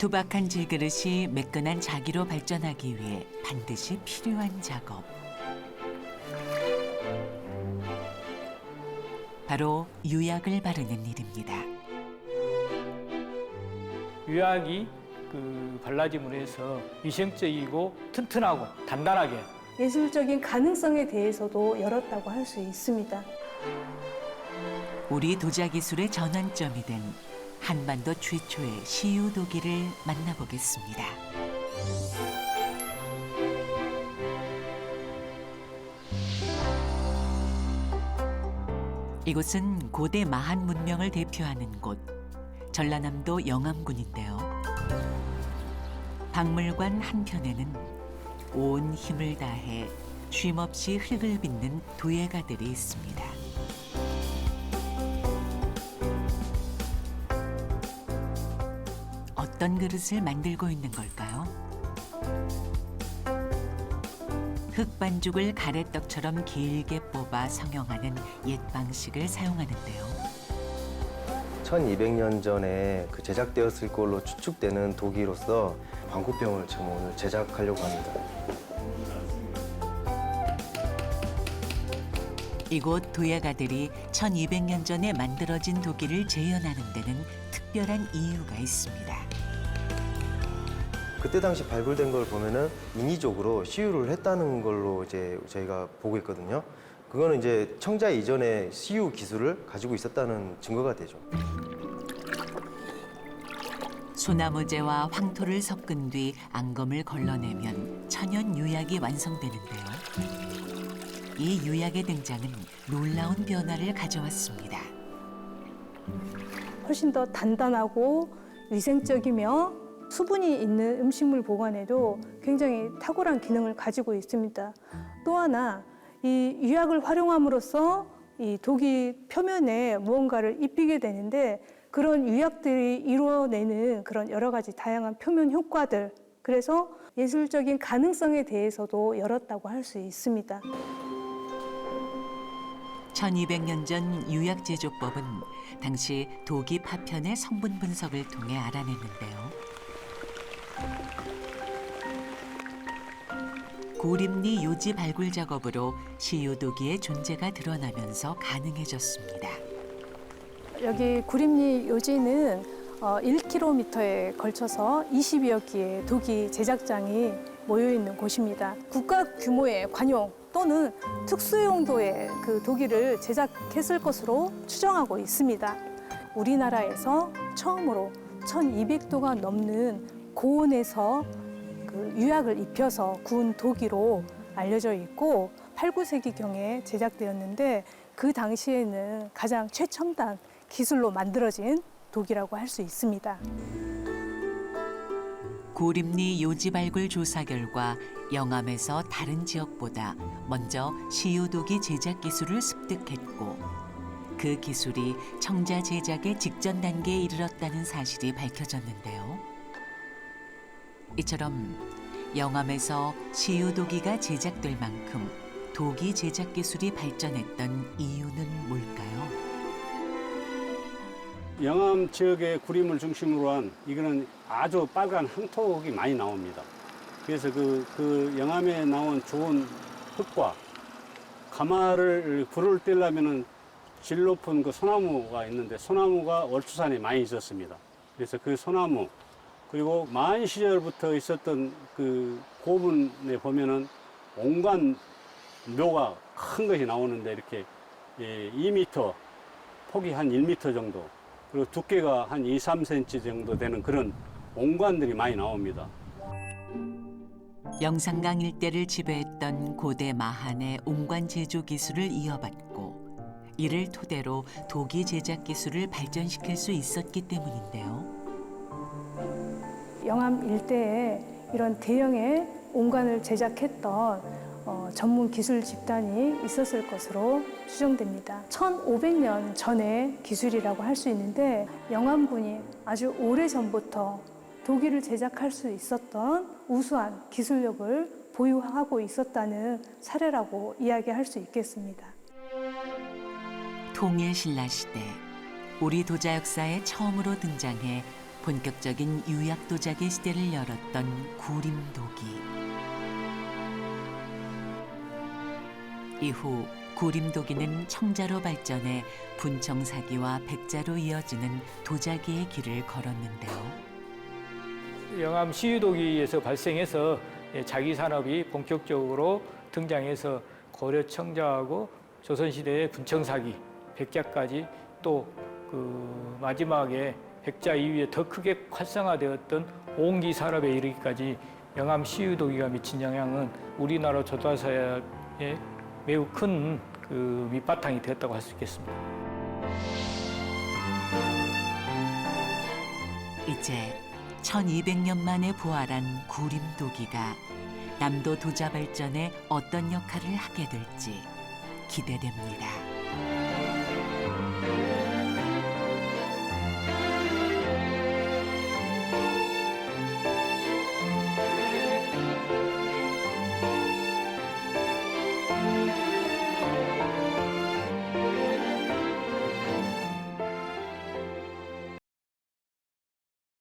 투박한 질그릇이 매끈한 자기로 발전하기 위해 반드시 필요한 작업. 바로 유약을 바르는 일입니다. 유약이 그 발라짐으로 해서 위생적이고 튼튼하고 단단하게 예술적인 가능성에 대해서도 열었다고 할 수 있습니다. 우리 도자 기술의 전환점이 된 한반도 최초의 시유 도기를 만나보겠습니다. 이곳은 고대 마한 문명을 대표하는 곳 전라남도 영암군인데요. 박물관 한편에는 온 힘을 다해 쉼없이 흙을 빚는 도예가들이 있습니다. 어떤 그릇을 만들고 있는 걸까요? 흙반죽을 가래떡처럼 길게 뽑아 성형하는 옛 방식을 사용하는데요. 1200년 전에 그 제작되었을 걸로 추측되는 도기로서 방구병을 지금 오늘 제작하려고 합니다. 이곳 도예가들이 1200년 전에 만들어진 도기를 재현하는 데는 특별한 이유가 있습니다. 그때 당시 발굴된 걸 보면은 인위적으로 시유를 했다는 걸로 이제 저희가 보고 있거든요. 그거는 이제 청자 이전에 시유 기술을 가지고 있었다는 증거가 되죠. 소나무재와 황토를 섞은 뒤 앙금을 걸러내면 천연 유약이 완성되는데요. 이 유약의 등장은 놀라운 변화를 가져왔습니다. 훨씬 더 단단하고 위생적이며 수분이 있는 음식물 보관에도 굉장히 탁월한 기능을 가지고 있습니다. 또 하나 이 유약을 활용함으로써 이 독이 표면에 무언가를 입히게 되는데 그런 유약들이 이루어내는 그런 여러 가지 다양한 표면 효과들 그래서 예술적인 가능성에 대해서도 열었다고 할 수 있습니다. 1200년 전 유약 제조법은 당시 도기 파편의 성분 분석을 통해 알아냈는데요. 고립리 요지 발굴 작업으로 시유도기의 존재가 드러나면서 가능해졌습니다. 여기 구림리 요지는 어, 1km에 걸쳐서 20여 개의 도기 제작장이 모여 있는 곳입니다. 국가 규모의 관용 또는 특수 용도의 그 도기를 제작했을 것으로 추정하고 있습니다. 우리나라에서 처음으로 1200도가 넘는 고온에서 그 유약을 입혀서 구운 도기로 알려져 있고 8, 9세기경에 제작되었는데 그 당시에는 가장 최첨단 기술로 만들어진 독이라고 할 수 있습니다. 고립리 요지 발굴 조사 결과 영암에서 다른 지역보다 먼저 시유도기 제작 기술을 습득했고 그 기술이 청자 제작의 직전 단계에 이르렀다는 사실이 밝혀졌는데요. 이처럼 영암에서 시유도기가 제작될 만큼 도기 제작 기술이 발전했던 이유는 뭘까요? 영암 지역의 구림을 중심으로 한 이거는 아주 빨간 황토흙이 많이 나옵니다. 그래서 그, 그 영암에 나온 좋은 흙과 가마를 불을 떼려면은 질 높은 그 소나무가 있는데 소나무가 월추산에 많이 있었습니다. 그래서 그 소나무 그리고 만 시절부터 있었던 그 고분에 보면은 온갖 묘가 큰 것이 나오는데 이렇게 예, 2m 폭이 한 1m 정도 그리고 두께가 한 2, 3cm 정도 되는 그런 옹관들이 많이 나옵니다. 영산강 일대를 지배했던 고대 마한의 옹관 제조 기술을 이어받고 이를 토대로 도기 제작 기술을 발전시킬 수 있었기 때문인데요. 영암 일대에 이런 대형의 온관을 제작했던 어, 전문 기술 집단이 있었을 것으로 추정됩니다. 1500년 전의 기술이라고 할 수 있는데 영암군이 아주 오래 전부터 도기를 제작할 수 있었던 우수한 기술력을 보유하고 있었다는 사례라고 이야기할 수 있겠습니다. 통일 신라 시대 우리 도자 역사에 처음으로 등장해 본격적인 유약 도자기 시대를 열었던 구림도기. 이후 구림도기는 청자로 발전해 분청사기와 백자로 이어지는 도자기의 길을 걸었는데요. 영암 시유도기에서 발생해서 예, 자기 산업이 본격적으로 등장해서 고려 청자하고 조선시대의 분청사기, 백자까지 또 그 마지막에 백자 이후에 더 크게 활성화되었던 옹기 산업에 이르기까지 영암 시유도기가 미친 영향은 우리나라 조다사에 매우 큰 그 밑바탕이 되었다고 할 수 있겠습니다. 이제 1200년 만에 부활한 구림도기가 남도 도자 발전에 어떤 역할을 하게 될지 기대됩니다.